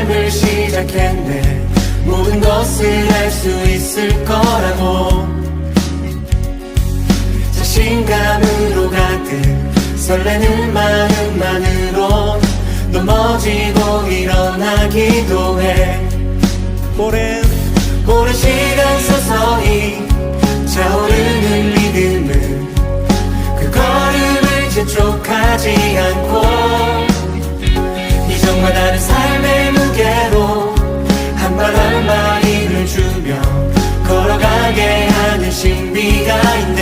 삶을 시작했네. 모든 것을 알 수 있을 거라고. 자신감으로 가득 설레는 마음만으로 넘어지고 일어나기도 해. 오랜 오랜 시간 서서히 차오르는 리듬은 그 걸음을 재촉하지 않고 心比がいて